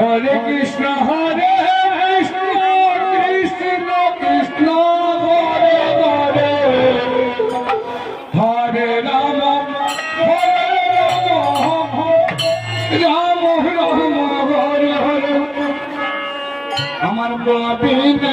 হরে কৃষ্ণ হরে কৃষ্ণ কৃষ্ণ কৃষ্ণ, হরে হরে। হরে রাম হরে রাম রাম রাম আমার বাবিন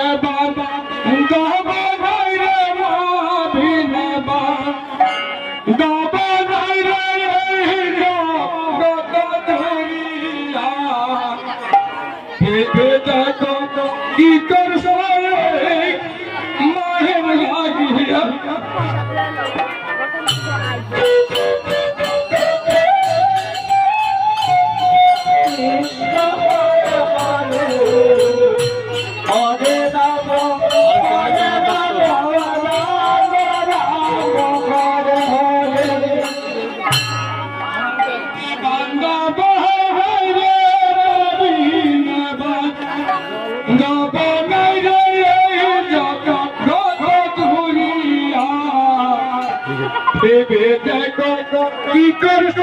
কি করছ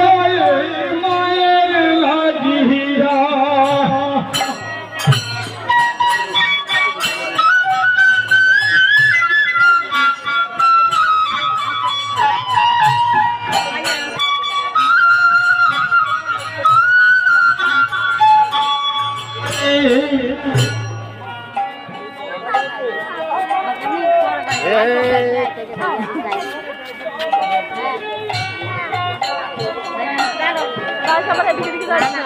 সবার দিকে দিকে যাস না।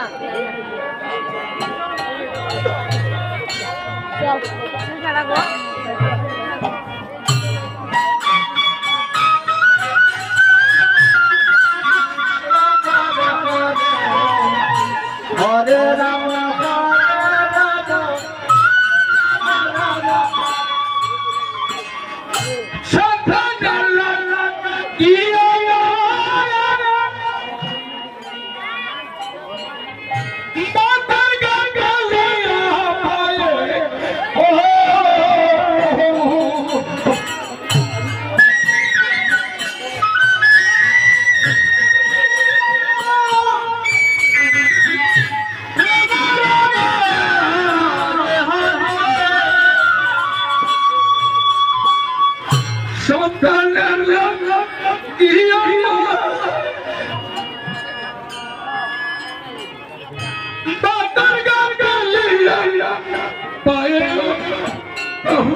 ছাড়া গো হরে রাম হরে রাম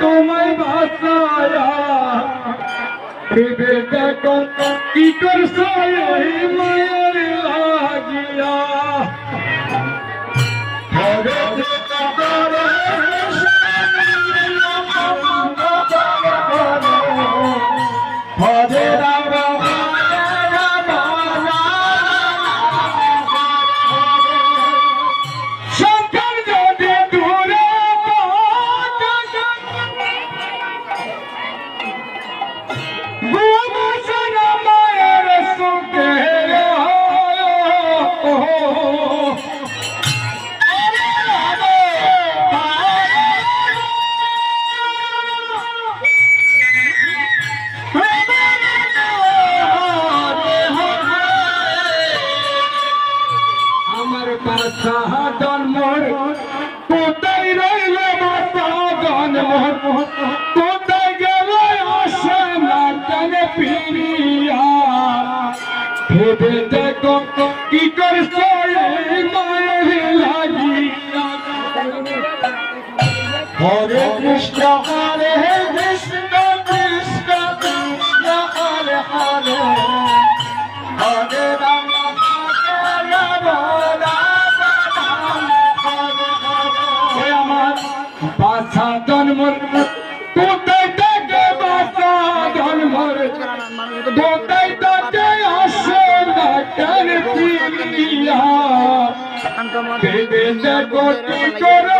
তোমায় বাসায়া ভেবে দেখো কি করছ এই মায়ের লাগিয়া। হরে পাশা জন্মর কোথায় রইল মাতা জন্মর। হরে কৃষ্ণ হরে কৃষ্ণ কৃষ্ণ কৃষ্ণ হরে হরে। হরে রাম রাম হরে আমার বাসা জন্মর তোতে তাকে বাসা জন্মর। তোতে তাকে আসে ডাক্তার পিয়া দেবে জগতি করো?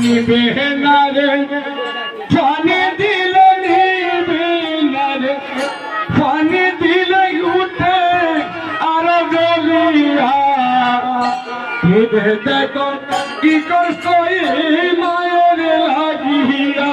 নিবে না রে ফোনে দিল নিবে না রে ফোনে দিল উঠে আর কি কষ্ট মায়ের লাগিয়া।